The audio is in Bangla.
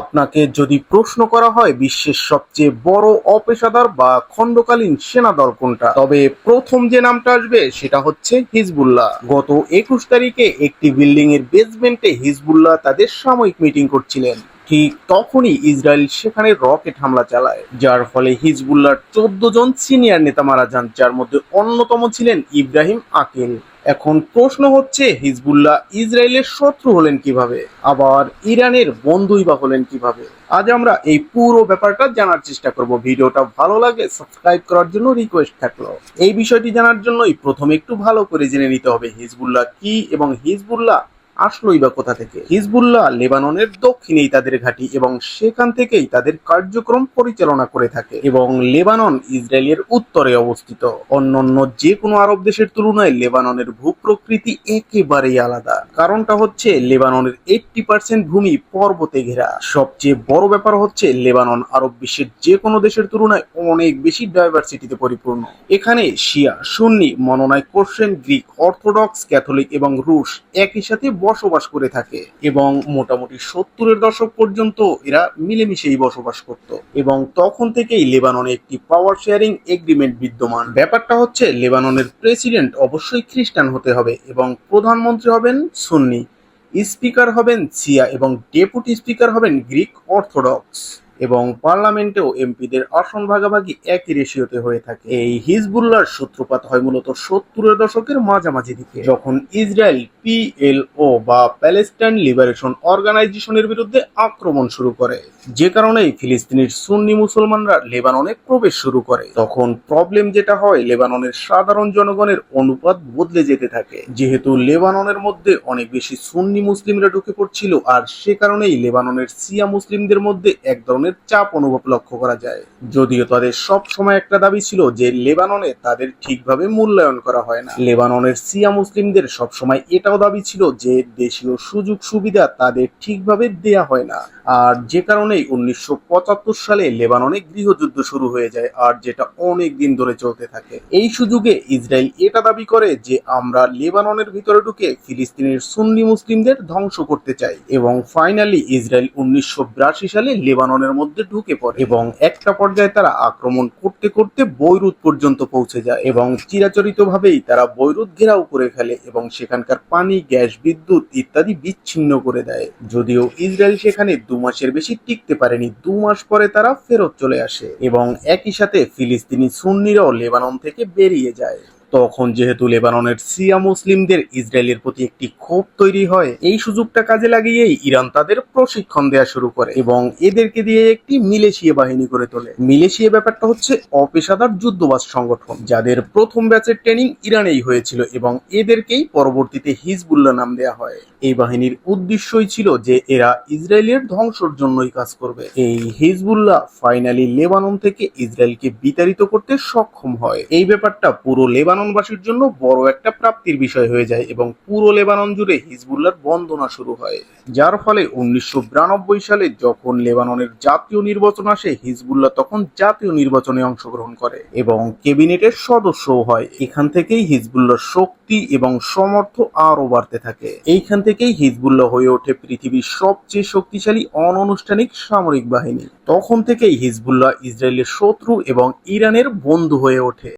আপনাকে যদি প্রশ্ন করা হয় বিশ্বের সবচেয়ে বড় অপেশাদার বা খণ্ডকালীন সেনা দল কোনটা? তবে প্রথম যে নামটা আসবে সেটা হচ্ছে হিজবুল্লাহ। গত একুশ তারিখে একটি বিল্ডিং এর বেসমেন্টে হিজবুল্লাহ তাদের সাময়িক মিটিং করছিলেন। ঠিক তখনই ইসরায়েল সেখানে রকেট হামলা চালায়, যার ফলে হিজবুল্লাহর চোদ্দ জন সিনিয়র নেতা মারা যান, যার মধ্যে অন্যতম ছিলেন ইব্রাহিম আকিল। এখন প্রশ্ন হচ্ছে, হিজবুল্লাহ ইসরায়েলের শত্রু হলেন কীভাবে? আবার ইরানের বন্ধুই বা হলেন কীভাবে? আজ আমরা এই পুরো ব্যাপারটা জানার চেষ্টা করব। ভিডিওটা ভালো লাগে সাবস্ক্রাইব করার জন্য রিকোয়েস্ট থাকল। এই বিষয়টি জানার জন্যই প্রথমে একটু ভালো করে জেনে নিতে হবে, হিজবুল্লাহ কি এবং হিজবুল্লাহ আসলোই বা কোথা থেকে? হিজবুল্লাহ লেবাননের দক্ষিণেই তাদের ঘাঁটি এবং সেখান থেকেই তাদের কার্যক্রম পরিচালনা করে থাকে এবং লেবানন ইসরায়েলের উত্তরে অবস্থিত। অন্যান্য যে কোনো আরব দেশের তুলনায় লেবাননের ভূপ্রকৃতি একেবারেই আলাদা। কারণটা হচ্ছে লেবাননের এইটটি পার্সেন্ট ভূমি পর্বতে ঘেরা। সবচেয়ে বড় ব্যাপার হচ্ছে লেবানন আরব বিশ্বের যে কোনো দেশের তুলনায় অনেক বেশি ডাইভার্সিটিতে পরিপূর্ণ। এখানে শিয়া, সুন্নি মনোনায় কোর্সেন গ্রিক অর্থোডক্স ক্যাথলিক এবং রুশ একই সাথে বসবাস করে থাকে এবং মোটামুটি সত্তরের দশক পর্যন্ত এরা মিলেমিশেই বসবাস করত। এবং তখন থেকেই লেবাননে একটি পাওয়ার শেয়ারিং এগ্রিমেন্ট বিদ্যমান। ব্যাপারটা হচ্ছে, লেবাননের প্রেসিডেন্ট অবশ্যই খ্রিস্টান হতে হবে এবং প্রধানমন্ত্রী হবেন সুন্নি স্পিকার হবেন সিয়া এবং ডেপুটি স্পিকার হবেন গ্রিক অর্থোডক্স এবং পার্লামেন্টেও এমপিদের আসন ভাগাভাগি একই রেশিওতে হয়ে থাকে। এই হিজবুল্লাহর সূত্রপাত হয় মূলত সত্তরের দশকের মাঝামাঝি দিকে, যখন ইসরায়েল পিএলও বা প্যালেস্টাইন লিবারেশন অর্গানাইজেশনের বিরুদ্ধে আক্রমণ শুরু করে। যে কারণে ফিলিস্তিনির সুন্নি মুসলমানরা লেবাননে প্রবেশ শুরু করে। তখন প্রবলেম যেটা হয়, লেবাননের সাধারণ জনগণের অনুপাত বদলে যেতে থাকে। যেহেতু লেবাননের মধ্যে অনেক বেশি সুন্নি মুসলিমরা ঢুকে পড়ছিল, আর সে কারণেই লেবাননের সিয়া মুসলিমদের মধ্যে এক ধরনের চাপ অনুভব লক্ষ্য করা যায়। যদিও তাদের সব সময় একটা দাবি ছিল যে লেবাননে তাদের ঠিকভাবে মূল্যায়ন করা হয় না। লেবাননের সিয়া মুসলিমদের সব সময় এটাও দাবি ছিল যে দেশীয় সুযোগ সুবিধা তাদের ঠিকভাবে দেয়া হয় না। আর যে কারণেই উনিশশো পঁচাত্তর সালে লেবাননে গৃহযুদ্ধ শুরু হয়ে যায় আর যেটা অনেক দিন ধরে চলতে থাকে। এই সুযোগে ইসরায়েল এটা দাবি করে যে আমরা লেবাননের ভিতরে ঢুকে ফিলিস্তিনের সুন্নি মুসলিমদের ধ্বংস করতে চাই। এবং ফাইনালি ইসরায়েল উনিশশো বিরাশি সালে লেবাননের মধ্যে ঢুকে পড়ে। এবং একটা পর্যায়ে তারা আক্রমণ করতে করতে বৈরুত পর্যন্ত পৌঁছে যায় এবং চিরাচরিতভাবেই তারা বৈরুত ঘেরাও করে ফেলে এবং সেখানকার পানি, গ্যাস, বিদ্যুৎ ইত্যাদি বিচ্ছিন্ন করে দেয়। যদিও ইসরায়েল সেখানে দু মাসের বেশি টিকতে পারেনি, দু মাস পরে তারা ফেরত চলে আসে এবং একই সাথে ফিলিস্তিনি সুন্নিরাও লেবানন থেকে বেরিয়ে যায়। তখন যেহেতু লেবাননের সিয়া মুসলিমদের ইসরায়েলের প্রতি একটি ক্ষোভ তৈরি হয়, এই সুযোগটা কাজে লাগিয়েই ইরান তাদের প্রশিক্ষণ দেওয়া শুরু করে এবং এদেরকে দিয়ে একটি মিলেশিয়া বাহিনী করে তোলে। মিলেশিয়া ব্যাপারটা হচ্ছে অপেশাদার যুদ্ধবাজ সংগঠন, যাদের প্রথম ব্যাচের ট্রেনিং ইরানেই হয়েছিল এবং এদেরকেই পরবর্তীতে হিজবুল্লাহ নাম দেওয়া হয়। এই বাহিনীর উদ্দেশ্যই ছিল যে এরা ইসরায়েলের ধ্বংসর জন্যই কাজ করবে। এই হিজবুল্লাহ ফাইনালি লেবানন থেকে ইসরায়েলকে বিতাড়িত করতে সক্ষম হয়। এই ব্যাপারটা পুরো লেবাননবাসীর জন্য বড় একটা প্রাপ্তির বিষয় হয়ে যায় এবং পুরো লেবানন জুড়ে হিজবুল্লাহর বন্দনা শুরু হয়। যার ফলে উনিশশো বিরানব্বই সালে যখন লেবাননের জাতীয় নির্বাচন আসে, হিজবুল্লাহ তখন জাতীয় নির্বাচনে অংশগ্রহণ করে এবং ক্যাবিনেটের সদস্যও হয়। এখান থেকেই হিজবুল্লাহর শক্তি এবং সমর্থ আরও বাড়তে থাকে। এইখান থেকেই হিজবুল্লাহ হয়ে ওঠে পৃথিবীর সবচেয়ে শক্তিশালী অনানুষ্ঠানিক সামরিক বাহিনী। তখন থেকেই হিজবুল্লাহ ইসরায়েলের শত্রু এবং ইরানের বন্ধু হয়ে ওঠে।